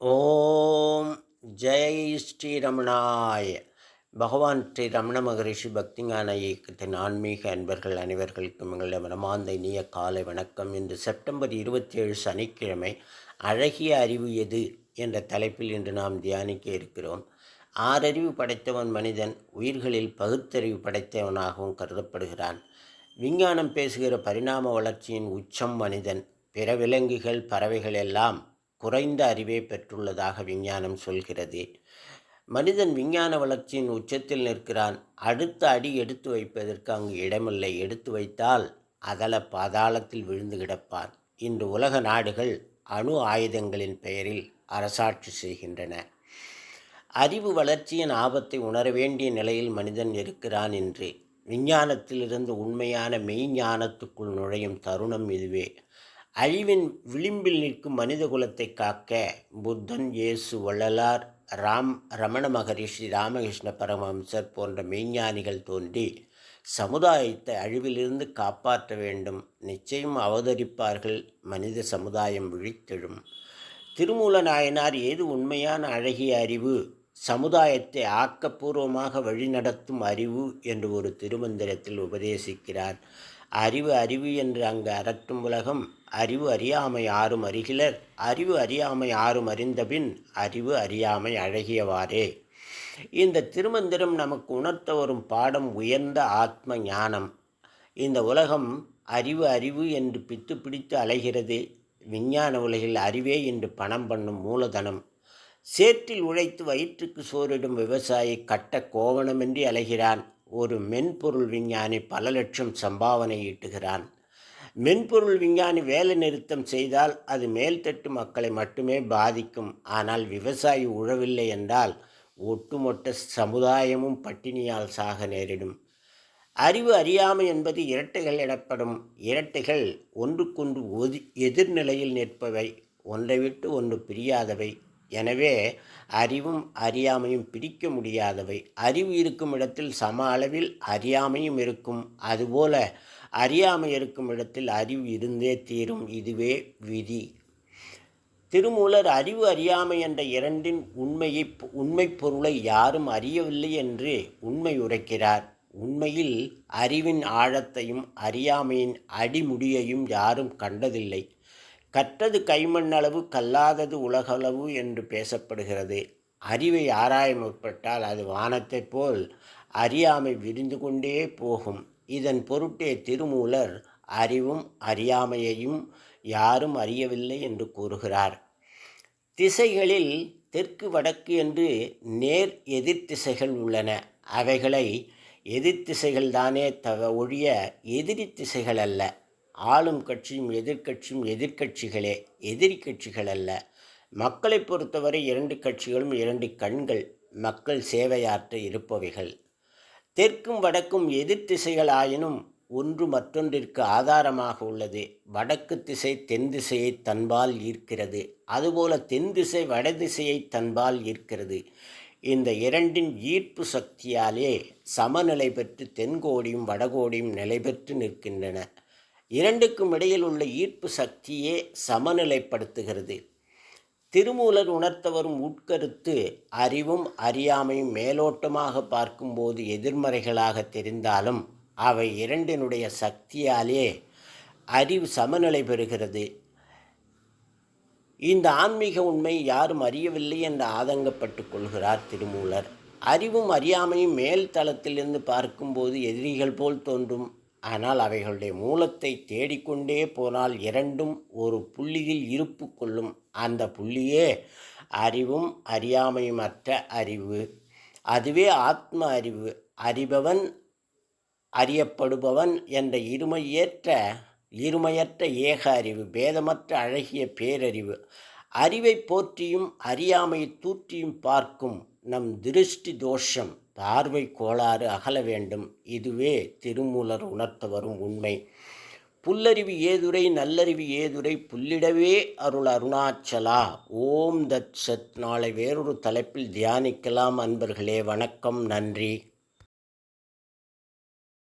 ஓம் ஜெய் ஸ்ரீரமணாய் பகவான் ஸ்ரீ ரமண மகரிஷி பக்திஞான இயக்கத்தின் ஆன்மீக அன்பர்கள் அனைவர்களுக்கும் எங்களுடைய மனமார்ந்த இனிய காலை வணக்கம். இன்று செப்டம்பர் இருபத்தி ஏழு சனிக்கிழமை அழகிய அறிவு எது என்ற தலைப்பில் இன்று நாம் தியானிக்க இருக்கிறோம். ஆறறிவு படைத்தவன் மனிதன் உயிர்களில் பகுத்தறிவு படைத்தவனாகவும் கருதப்படுகிறான். விஞ்ஞானம் பேசுகிற பரிணாம வளர்ச்சியின் உச்சம் மனிதன். பிற விலங்குகள் பறவைகள் எல்லாம் குறைந்த அறிவே பெற்றுள்ளதாக விஞ்ஞானம் சொல்கிறது. மனிதன் விஞ்ஞான வளர்ச்சியின் உச்சத்தில் நிற்கிறான். அடுத்த அடி எடுத்து வைப்பதற்கு அங்கு இடமில்லை. எடுத்து வைத்தால் அகல பாதாளத்தில் விழுந்து கிடப்பான். இன்று உலக நாடுகள் அணு ஆயுதங்களின் பெயரில் அரசாட்சி செய்கின்றன. அறிவு வளர்ச்சியின் ஆபத்தை உணர வேண்டிய நிலையில் மனிதன் இருக்கிறான் என்று. விஞ்ஞானத்திலிருந்து உண்மையான மெய்ஞானத்துக்குள் நுழையும் தருணம் இதுவே. அழிவின் விளிம்பில் நிற்கும் மனித குலத்தை காக்க புத்தன் இயேசு வள்ளலார் ராம் ரமண மகரிஷி ராமகிருஷ்ண பரமஹம்சர் போன்ற மெய்ஞானிகள் தோன்றி சமுதாயத்தை அழிவிலிருந்து காப்பாற்ற வேண்டும். நிச்சயம் அவதரிப்பார்கள். மனித சமுதாயம் விழித்தெழும். திருமூல நாயனார் ஏது உண்மையான அழகிய அறிவு? சமுதாயத்தை ஆக்கப்பூர்வமாக வழிநடத்தும் அறிவு என்று ஒரு திருமந்திரத்தில் உபதேசிக்கிறார். அறிவு அறிவு என்று அங்கு அரட்டும் உலகம் அறிவு அறியாமை ஆறும் அறிகிலர் அறிவு அறியாமை ஆறும் அறிந்தபின் அறிவு அறியாமை அழகியவாறே. இந்த திருமந்திரம் நமக்கு உணர்த்த வரும் பாடம் உயர்ந்த ஆத்ம ஞானம். இந்த உலகம் அறிவு அறிவு என்று பித்து பிடித்து அலைகிறது. விஞ்ஞான உலகில் அறிவே என்று பணம் பண்ணும் மூலதனம். சேற்றில் உழைத்து வயிற்றுக்கு சோறிடும் விவசாயி கட்ட கோவணமின்றி அலைகிறான். ஒரு மென்பொருள் விஞ்ஞானி பல லட்சம் சம்பாவனை ஈட்டுகிறான். மென்பொருள் விஞ்ஞானி வேலை நிறுத்தம் செய்தால் அது மேல்தட்டு மக்களை மட்டுமே பாதிக்கும். ஆனால் விவசாயி உழவில்லை என்றால் ஒட்டுமொத்த சமுதாயமும் பட்டினியால் சாக நேரிடும். அறிவு அறியாமை என்பது இரட்டைகள் எனப்படும். இரட்டைகள் ஒன்றுக்கொன்று ஒதி எதிர்நிலையில் நிற்பவை ஒன்றை விட்டு ஒன்று பிரியாதவை. எனவே அறிவும் அறியாமையும் பிரிக்க முடியாதவை. அறிவு இருக்கும் இடத்தில் சம அளவில் அறியாமையும் இருக்கும். அதுபோல அறியாமை இருக்கும் இடத்தில் அறிவு இருந்தே தீரும். இதுவே விதி. திருமூலர் அறிவு அறியாமை என்ற இரண்டின் உண்மையை உண்மை பொருளை யாரும் அறியவில்லை என்று உண்மை உரைக்கிறார். உண்மையில் அறிவின் ஆழத்தையும் அறியாமையின் அடிமுடியையும் யாரும் கண்டதில்லை. கற்றது கைமண்ணளவு கல்லாதது உலகளவு என்று பேசப்படுகிறது. அறிவை ஆராய முற்பட்டால் அது வானத்தைப் போல் அறியாமை விரிந்து கொண்டே போகும். இதன் பொருட்டே திருமூலர் அறிவும் அறியாமையையும் யாரும் அறியவில்லை என்று கூறுகிறார். திசைகளில் தெற்கு வடக்கு என்று நேர் எதிர்த்திசைகள் உள்ளன. அவைகளை எதிர்த்திசைகள்தானே தவ ஒழிய எதிரி திசைகள் அல்ல. ஆளும் கட்சியும் எதிர்கட்சியும் எதிர்கட்சிகளே எதிரி கட்சிகள் அல்ல. மக்களை பொறுத்தவரை இரண்டு கட்சிகளும் இரண்டு கண்கள் மக்கள் சேவையாற்ற இருப்பவைகள். தெற்கும் வடக்கும் எதிர் திசைகள் ஆயினும் ஒன்று மற்றொன்றிற்கு ஆதாரமாக உள்ளது. வடக்கு திசை தென் திசையை தன்பால் ஈர்க்கிறது. அதுபோல தென் திசை வடதிசையை தன்பால் ஈர்க்கிறது. இந்த இரண்டின் ஈர்ப்பு சக்தியாலே சமநிலை பெற்று தென்கோடியும் வடகோடியும் நிலை பெற்று நிற்கின்றன. இரண்டுக்கும் இடையில் உள்ள ஈர்ப்பு சக்தியே சமநிலைப்படுத்துகிறது. திருமூலர் உணர்த்த வரும் உட்கருத்து அறிவும் அறியாமையும் மேலோட்டமாக பார்க்கும்போது எதிர்மறைகளாக தெரிந்தாலும் அவை இரண்டினுடைய சக்தியாலே அறிவு சமநிலை பெறுகிறது. இந்த ஆன்மீக உண்மை யாரும் அறியவில்லை என்று ஆதங்கப்பட்டு கொள்கிறார் திருமூலர். அறிவும் அறியாமையும் மேல் தளத்திலிருந்து பார்க்கும்போது எதிரிகள் போல் தோன்றும். ஆனால் அவைகளுடைய மூலத்தை தேடிக்கொண்டே போனால் இரண்டும் ஒரு புள்ளியில் இருப்பு கொள்ளும். அந்த புள்ளியே அறிவும் அறியாமையும் அற்ற அறிவு. அதுவே ஆத்ம அறிவு. அறிபவன் அறியப்படுபவன் என்ற இருமையேற்ற இருமையற்ற ஏக அறிவு பேதமற்ற அழகிய பேரறிவு. அறிவை போற்றியும் அறியாமையை தூற்றியும் பார்க்கும் நம் திருஷ்டி தோஷம் பார்வை கோளாறு அகல வேண்டும். இதுவே திருமூலர் உணர்த்த வரும் உண்மை. புல்லறிவு ஏதுரை நல்லறிவு ஏதுரை புல்லிடவே அருள் அருணாச்சலா. ஓம் தத் சத். நாளை வேறொரு தலைப்பில் தியானிக்கலாம் அன்பர்களே. வணக்கம். நன்றி.